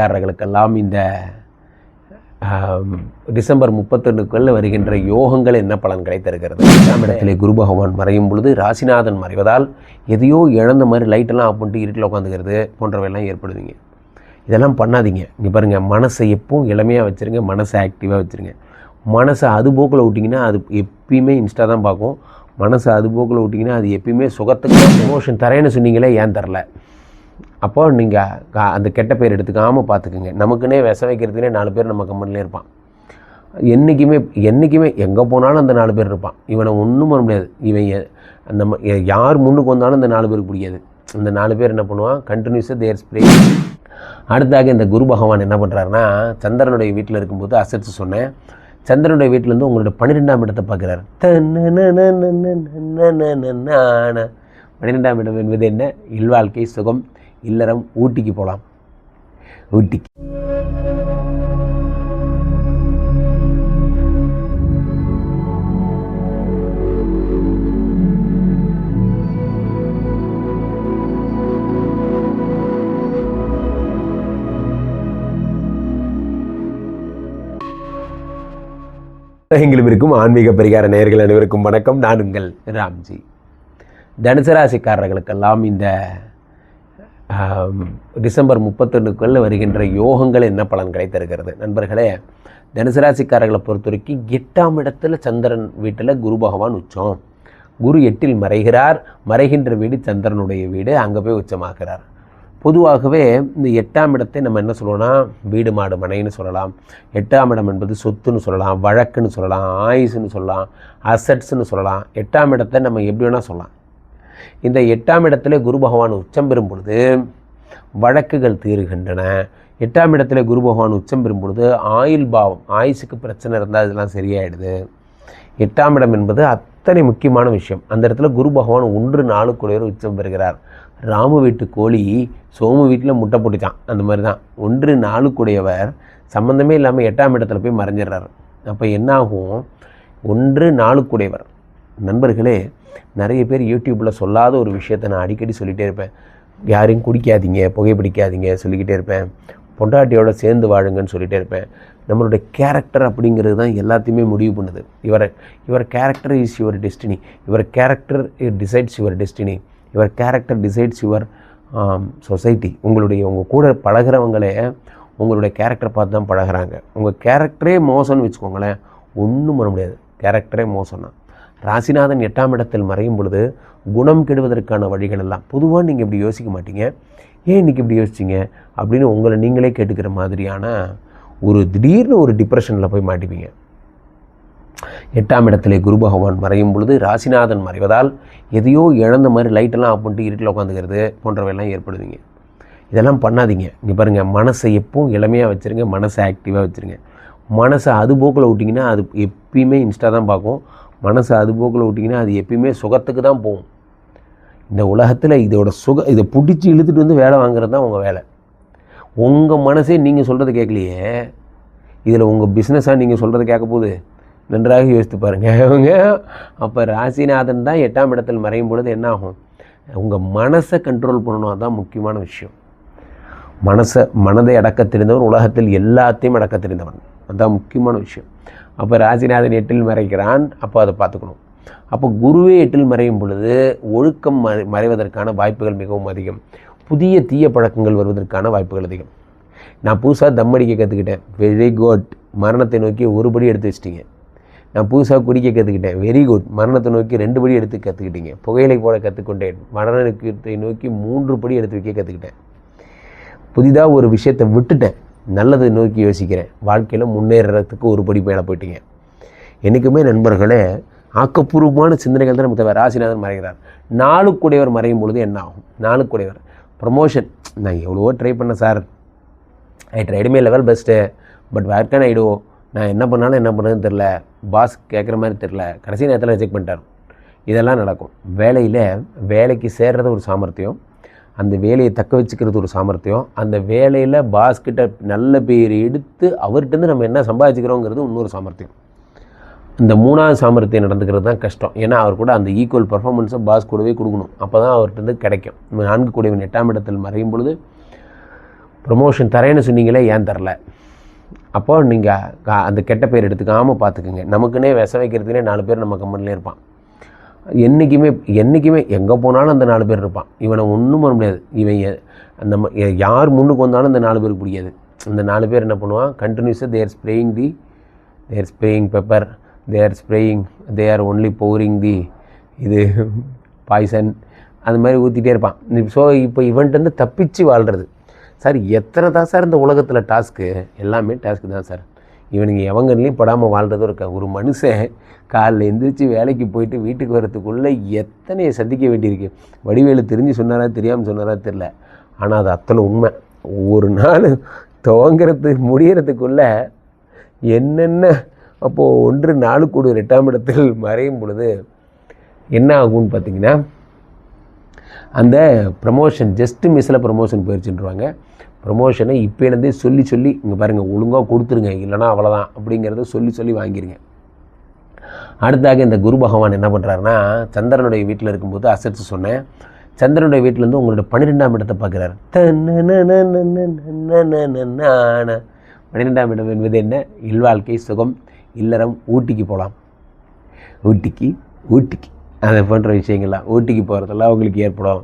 காரர்களுக்கெல்லாம் இந்த டிசம்பர் முப்பத்தொன்னுக்குள்ள வருகின்ற யோகங்கள் என்ன பலன்களை தருகிறது எட்டாம் இடத்திலே குரு பகவான் மறையும் பொழுது ராசிநாதன் மறைவதால் எதையோ இழந்த மாதிரி லைட்டெல்லாம் ஆஃப் பண்ணிட்டு இருட்டில் உட்காந்துக்கிறது போன்றவையெல்லாம் ஏற்படுவீங்க. இதெல்லாம் பண்ணாதீங்க. இங்கே பாருங்கள் மனசை எப்பவும் இளமையாக வச்சுருங்க மனசை ஆக்டிவாக வச்சுருங்க. மனசை அது போக்கில் விட்டிங்கன்னா அது எப்பயுமே இன்ஸ்டா தான் பார்க்கும். மனசை அது போக்கில் விட்டிங்கன்னா அது எப்பயுமே சுகத்துக்கு ப்ரமோஷன் தரேன்னு சொன்னீங்களே ஏன் தரல? அப்போ நீங்கள் அந்த கெட்ட பேர் எடுத்துக்காமல் பார்த்துக்குங்க நமக்குன்னே விச வைக்கிறதுனே நாலு பேர் நம்ம கம்பெனிலே இருப்பான். என்றைக்குமே என்றைக்குமே எங்கே போனாலும் அந்த நாலு பேர் இருப்பான். இவனை ஒன்றும் பண்ண முடியாது. இவன் நம்ம அந்த யார் முன்னுக்கு வந்தாலும் அந்த நாலு பேருக்கு பிடிக்காது. அந்த நாலு பேர் என்ன பண்ணுவான்? கண்டினியூஸாக தேர் ஸ்ப்ரே அடுத்தாக இந்த குரு பகவான் என்ன பண்ணுறாருன்னா சந்திரனுடைய வீட்டில் இருக்கும்போது அசட்ஸ் சொன்னேன். சந்திரனுடைய வீட்டிலேருந்து உங்களோட பன்னிரெண்டாம் இடத்தை பார்க்குறாரு. பன்னிரெண்டாம் இடம் என்பது என்ன? இல்வாழ்க்கை சுகம். இல்லறம் ஊட்டிக்கு போகலாம் ஊட்டிக்கு எங்களும் இருக்கும் ஆன்மீக பரிகார நேயர்கள் அனைவருக்கும் வணக்கம். நான் உங்கள் ராம்ஜி. தனுசராசிக்காரர்களுக்கெல்லாம் இந்த டிசம்பர் முப்பத்தொன்னுக்குள்ள வருகின்ற யோகங்கள் என்ன பலன்களை தருகிறது? நண்பர்களே தனுசராசிக்காரர்களை பொறுத்த வரைக்கும் எட்டாம் இடத்துல சந்திரன் வீட்டில் குரு பகவான் உச்சம். குரு எட்டில் மறைகிறார். மறைகின்ற வீடு சந்திரனுடைய வீடு. அங்கே போய் உச்சமாகிறார். பொதுவாகவே இந்த எட்டாம் இடத்தை நம்ம என்ன சொல்லுவோம்னா வீடு மாடு மனைன்னு சொல்லலாம். எட்டாம் இடம் என்பது சொத்துன்னு சொல்லலாம் வழக்குன்னு சொல்லலாம் ஆயுசுன்னு சொல்லலாம் அசட்ஸ்ன்னு சொல்லலாம். எட்டாம் இடத்தை நம்ம எப்படி வேணால் சொல்லலாம். இந்த எட்டாம் இடத்துல குரு பகவான் உச்சம் பெறும் பொழுது வழக்குகள் தீருகின்றன. எட்டாம் இடத்துல குரு பகவான் உச்சம் பெறும் பொழுது ஆயுள் பாவம் ஆயுசுக்கு பிரச்சனை இருந்தால் இதெல்லாம் சரியாயிடுது. எட்டாம் இடம் என்பது அத்தனை முக்கியமான விஷயம். அந்த இடத்துல குரு பகவான் ஒன்று நாலு உச்சம் பெறுகிறார். ராமு வீட்டு கோழி சோமு வீட்டில் முட்டை போட்டுச்சான். அந்த மாதிரி தான் ஒன்று நாலு சம்மந்தமே இல்லாமல் எட்டாம் இடத்துல போய் மறைஞ்சிடுறாரு. அப்போ என்ன ஆகும் ஒன்று நாலு நண்பர்களே நிறைய பேர் யூடியூப்பில் சொல்லாத ஒரு விஷயத்தை நான் அடிக்கடி சொல்லிகிட்டே இருப்பேன். யாரையும் குடிக்காதீங்க புகைப்பிடிக்காதீங்க சொல்லிக்கிட்டே இருப்பேன். பொண்டாட்டியோட சேர்ந்து வாழுங்கன்னு சொல்லிகிட்டே இருப்பேன். நம்மளுடைய கேரக்டர் அப்படிங்கிறது தான் எல்லாத்தையுமே முடிவு பண்ணுது. இவர் இவர் கேரக்டர் இஸ் யுவர் டெஸ்டினி இவர் கேரக்டர் டிசைட்ஸ் யுவர் டெஸ்டினி இவர் கேரக்டர் டிசைட்ஸ் யுவர் சொசைட்டி உங்களுடைய உங்கள் கூட பழகிறவங்களே உங்களுடைய கேரக்டர் பார்த்து தான் பழகுறாங்க. உங்கள் கேரக்டரே மோசம்னு வச்சுக்கோங்களேன் ஒன்றும் பண்ண முடியாது. கேரக்டரே மோசம் தான் ராசிநாதன் எட்டாம் இடத்தில் மறையும் பொழுது குணம் கெடுவதற்கான வழிகள் எல்லாம் பொதுவாக நீங்கள் இப்படி யோசிக்க மாட்டீங்க. ஏன் இன்றைக்கி இப்படி யோசிச்சிங்க? அப்படின்னு உங்களை நீங்களே கேட்டுக்கிற மாதிரியான ஒரு திடீர்னு ஒரு டிப்ரெஷனில் போய் மாட்டிப்பீங்க. எட்டாம் இடத்திலே குரு பகவான் மறையும் பொழுது ராசிநாதன் மறைவதால் எதையோ இழந்த மாதிரி லைட்டெல்லாம் ஆஃப் பண்ணிட்டு இருட்டில் உட்காந்துக்கிறது போன்றவையெல்லாம் ஏற்படுவீங்க. இதெல்லாம் பண்ணாதீங்க. இங்கே பாருங்கள் மனசை எப்பவும் இளமையாக வச்சுருங்க மனசை ஆக்டிவாக வச்சுருங்க. மனசை அது போக்கில் விட்டிங்கன்னா அது எப்பயுமே இன்ஸ்டா தான் பார்க்கும். மனசை அது போக்கில் விட்டிங்கன்னா அது எப்பயுமே சுகத்துக்கு தான் போகும். இந்த உலகத்தில் இதோட சுக இதை பிடிச்சி இழுத்துட்டு வந்து வேலை வாங்குறது தான் உங்கள் வேலை. உங்கள் மனசே நீங்கள் சொல்கிறது கேட்கலையே. இதில் உங்கள் பிஸ்னஸாக நீங்கள் சொல்கிறது கேட்க போகுது நன்றாக யோசித்து பாருங்கள் அவங்க அப்போ ராசிநாதன் தான் எட்டாம் இடத்தில் மறையும் பொழுது என்ன ஆகும்? உங்கள் மனசை கண்ட்ரோல் பண்ணணும். அதுதான் முக்கியமான விஷயம். மனசை மனதை அடக்க தெரிந்தவன் உலகத்தில் எல்லாத்தையும் அடக்க தெரிந்தவன். அதுதான் முக்கியமான விஷயம். அப்போ ராசிநாதன் எட்டில் மறைக்கிறான் அப்போ அதை பார்த்துக்கணும். அப்போ குருவே எட்டில் மறையும் பொழுது ஒழுக்கம் மறை மறைவதற்கான வாய்ப்புகள் மிகவும் அதிகம். புதிய தீய பழக்கங்கள் வருவதற்கான வாய்ப்புகள் அதிகம். நான் புதுசாக தம் அடிக்க கற்றுக்கிட்டேன் வெரி குட் மரணத்தை நோக்கி ஒரு படி எடுத்து வச்சிட்டிங்க. நான் புதுசாக குடிக்க கற்றுக்கிட்டேன் வெரி குட் மரணத்தை நோக்கி ரெண்டு படி எடுத்து கற்றுக்கிட்டீங்க புகையிலை போட கற்றுக்கொண்டேன் மரணத்தை நோக்கி மூன்று படி எடுத்து வைக்க கற்றுக்கிட்டேன் புதிதாக ஒரு விஷயத்தை விட்டுட்டேன். நல்லதை நோக்கி யோசிக்கிறேன். வாழ்க்கையில் முன்னேறத்துக்கு ஒரு படி மேலே போயிட்டீங்க. என்றைக்குமே நண்பர்களே ஆக்கப்பூர்வமான சிந்தனைகள் தான் நமக்கு தேவை. ராசிநாதன் மறைகிறார். நாளுக்குடையவர் மறையும் பொழுது என்ன ஆகும்? நாளுக்குடையவர் ப்ரமோஷன் நான் எவ்வளவோ ட்ரை பண்ணேன் sir. I tried my level best but where can I do நான் என்ன பண்ணாலும் என்ன பண்ணுறதுன்னு தெரில பாஸ் கேட்குற மாதிரி தெரில கடைசி நேரத்தில் ரிஜெக்ட் பண்ணிட்டார். இதெல்லாம் நடக்கும். வேலையில் வேலைக்கு சேர்றது ஒரு சாமர்த்தியம். அந்த வேலையை தக்க வச்சுக்கிறது ஒரு சாமர்த்தியம். அந்த வேலையில் பாஸ்கிட்ட நல்ல பேர் எடுத்து அவர்கிட்டருந்து நம்ம என்ன சம்பாதிச்சுக்கிறோங்கிறது இன்னொரு சாமர்த்தியம். இந்த மூணாவது சாமர்த்தியம் நடந்துக்கிறது தான் கஷ்டம். ஏன்னா அவர் கூட அந்த ஈக்குவல் பர்ஃபார்மன்ஸை பாஸ் கூடவே கொடுக்கணும். அப்போ தான் அவர்கிட்ட கிடைக்கும் நான்கு கூடியவன் எட்டாம் இடத்தில் மறையும் பொழுது ப்ரொமோஷன் தரேன்னு சொன்னீங்களே ஏன் தரல? அப்போ நீங்கள் அந்த கெட்ட பேர் எடுத்துக்காமல் பார்த்துக்குங்க நமக்குன்னே விச வைக்கிறதுக்குனே நாலு பேர் நம்ம கம்பெனிலே இருப்பான். என்றைக்குமே என்றைக்குமே எங்கே போனாலும் அந்த நாலு பேர் இருப்பான். இவனை ஒன்றும் பண்ண முடியாது. இவன் அந்த ம- யார் முன்னுக்கு வந்தாலும் அந்த நாலு பேருக்கு பிடிக்காது. அந்த நாலு பேர் என்ன பண்ணுவான்? கண்டினியூஸாக there spraying the there spraying pepper there spraying they are only pouring the இது பாய்சன் அந்த மாதிரி ஊற்றிட்டே இருப்பான். ஸோ இப்போ இவன்ட்டு தப்பிச்சு வாழ்கிறது சார் எத்தனை தான் சார் இந்த உலகத்தில் டாஸ்க்கு எல்லாமே டாஸ்க்கு தான் சார். இவனுங்க எவங்கள்லையும் படாமல் வாழ்றதும் இருக்கா ஒரு மனுஷன். காலைல எந்திரிச்சு வேலைக்கு போயிட்டு வீட்டுக்கு வர்றதுக்குள்ளே எத்தனையை சந்திக்க வேண்டியிருக்கு. வடிவேலு தெரிஞ்சு சொன்னாரா தெரியாமல் சொன்னாரா தெரில. ஆனால் அது அத்தனை உண்மை. ஒரு நாள் துவங்கிறது முடியறதுக்குள்ள என்னென்ன அப்போது ஒன்று நாலு கூடு எட்டாம் இடத்தில் மறையும் பொழுது என்ன ஆகும்னு பார்த்தீங்கன்னா அந்த ப்ரமோஷன் ஜஸ்ட்டு மிஸ்ஸில் ப்ரமோஷன் போயிடுச்சுன்றாங்க ப்ரமோஷனை இப்போலேருந்தே சொல்லி சொல்லி இங்கே பாருங்கள் ஒழுங்காக கொடுத்துருங்க இல்லைனா அவ்வளோதான் அப்படிங்கிறத சொல்லி சொல்லி வாங்கிடுங்க அடுத்தாக இந்த குரு பகவான் என்ன பண்ணுறாருன்னா சந்திரனுடைய வீட்டில் இருக்கும்போது அசட்ஸ் சொன்னேன். சந்திரனுடைய வீட்டிலேருந்து உங்களோட பன்னிரெண்டாம் இடத்தை பார்க்குறாரு. பன்னிரெண்டாம் இடம் என்பது என்ன? இல்வாழ்க்கை சுகம் இல்லறம் ஊட்டிக்கு போகலாம். ஊட்டிக்கு ஊட்டிக்கு. அது போன்ற விஷயங்கள்லாம் ஊட்டிக்கு போகிறதெல்லாம் உங்களுக்கு ஏற்படும்.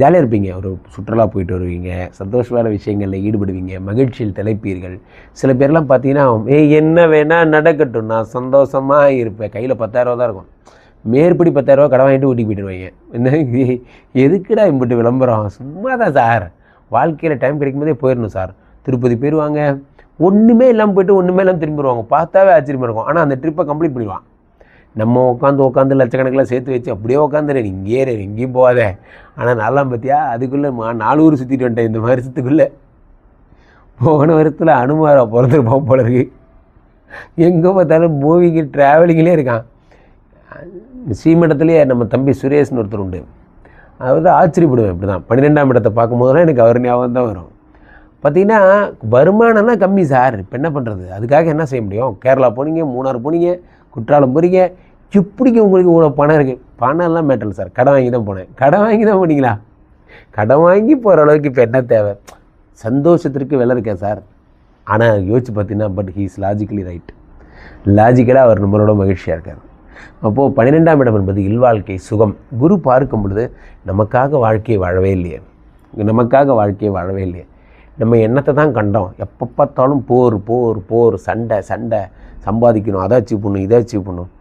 ஜாலியாக இருப்பீங்க. ஒரு சுற்றுலா போயிட்டு வருவீங்க. சந்தோஷமான விஷயங்களில் ஈடுபடுவீங்க. மகிழ்ச்சியில் திளைப்பீர்கள். சில பேர்லாம் பார்த்தீங்கன்னா ஏய் என்ன வேணால் நடக்கட்டும். நான் சந்தோஷமாக இருப்பேன். கையில் பத்தாயிரரூவா தான் இருக்கும். மேற்படி பத்தாயிரரூவா கடை வாங்கிட்டு ஊட்டிக்கு போயிட்டு வருவாங்க. என்ன எதுக்குடா இம்பிட்டு விளம்பரம்? சும்மா தான் சார். வாழ்க்கையில் டைம் கிடைக்கும் போதே போயிடணும் சார். திருப்பதி போயிடுவாங்க ஒன்றுமே இல்லாமல் போயிட்டு ஒன்றுமே இல்லாமல் திரும்பி வருவாங்க. பார்த்தாவே ஆச்சரியமாக இருக்கும். ஆனால் அந்த ட்ரிப்பை கம்ப்ளீட் பண்ணிடுவான். நம்ம உட்காந்து உட்காந்து லட்சக்கணக்கில் சேர்த்து வச்சு அப்படியே உட்காந்துரு. இங்கேயே எங்கேயும் போகாத. ஆனால் நல்லா பார்த்தியா அதுக்குள்ளே மா நாலு ஊர் சுற்றிட்டு வந்துட்டேன் இந்த வருஷத்துக்குள்ளே. போன வருஷத்தில் அனுமாரா பிறந்திருப்பான் போல இருக்கு எங்கே பார்த்தாலும் மூவிங்கு ட்ராவலிங்கிலே இருக்கான். ஸ்ரீமடத்துலேயே நம்ம தம்பி சுரேஷ்னு ஒருத்தர் உண்டு. அவர் ஆச்சரியப்படுவேன் இப்படி தான் பன்னிரெண்டாம் இடத்தை பார்க்கும்போதெல்லாம் எனக்கு அவர் ஞாபகம் தான் வரும். பார்த்தீங்கன்னா வருமானம்லாம் கம்மி சார். இப்போ என்ன பண்ணுறது அதுக்காக என்ன செய்ய முடியும்? கேரளா போனீங்க மூணார் போனீங்க குற்றாலம் போகிறீங்க இப்படிக்கு உங்களுக்கு இவ்வளோ பணம் இருக்குது பணம்லாம் மேட்டர் சார். கடன் வாங்கி தான் போனேன். கடன் வாங்கி தான் போனீங்களா? கடன் வாங்கி போகிற அளவுக்கு இப்போ என்ன தேவை? சந்தோஷத்திற்கு வெலை இருக்கேன் சார். ஆனால் யோசிச்சு பார்த்தீங்கன்னா but he is logically right லாஜிக்கலாக அவர் நம்மளோட மகிழ்ச்சியாக இருக்கார். அப்போது பன்னிரெண்டாம் இடம் என்பது இல்வாழ்க்கை சுகம். குரு பார்க்கும் பொழுது நமக்காக வாழ்க்கையை வாழவே இல்லையே. நமக்காக வாழ்க்கையை வாழவே இல்லையே. நம்ம எண்ணத்தை தான் கண்டோம். எப்போ பார்த்தாலும் போர் போர் போர் சண்டை சண்டை. சம்பாதிக்கணும் அதை அச்சீவ் பண்ணும் இதை அச்சீவ் பண்ணணும்.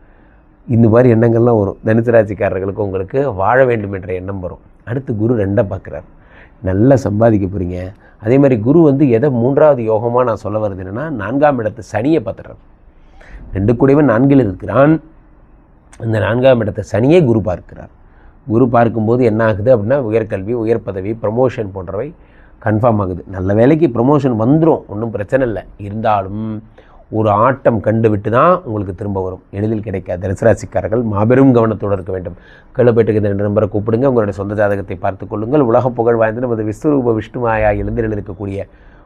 இந்த மாதிரி எண்ணங்கள்லாம் வரும். தனுசராசிக்காரர்களுக்கு உங்களுக்கு வாழ வேண்டும் என்ற எண்ணம் வரும். அடுத்து குரு ரெண்டை பார்க்குறாரு. நல்லா சம்பாதிக்க போகிறீங்க அதே மாதிரி குரு வந்து எதை மூன்றாவது யோகமாக நான் சொல்ல வருது என்னென்னா நான்காம் இடத்து சனியை பார்த்துறாரு ரெண்டு கூடவே நான்கில் இருக்கிறான். அந்த நான்காம் இடத்தை சனியே குரு பார்க்கிறார். குரு பார்க்கும்போது என்ன ஆகுது அப்படின்னா உயர்கல்வி உயர் பதவி ப்ரமோஷன் போன்றவை கன்ஃபார்ம் ஆகுது. நல்ல வேலைக்கு ப்ரொமோஷன் வந்துடும் ஒன்றும் பிரச்சனை இல்லை. இருந்தாலும் ஒரு ஆட்டம் கண்டு விட்டு தான் உங்களுக்கு திரும்ப வரும். எளிதில் கிடைக்காது தரிசராசிக்காரர்கள் மாபெரும் கவனத்தோடு இருக்க வேண்டும். கீழப்பேட்டுக்கு இந்த ரெண்டு நம்பரை கூப்பிடுங்க. உங்களுடைய சொந்த ஜாதகத்தை பார்த்துக் கொள்ளுங்கள். உலக புகழ் வாய்ந்த நமது விஸ்வரூப விஷ்ணுமாயா எழுந்திரில் இருக்கக்கூடிய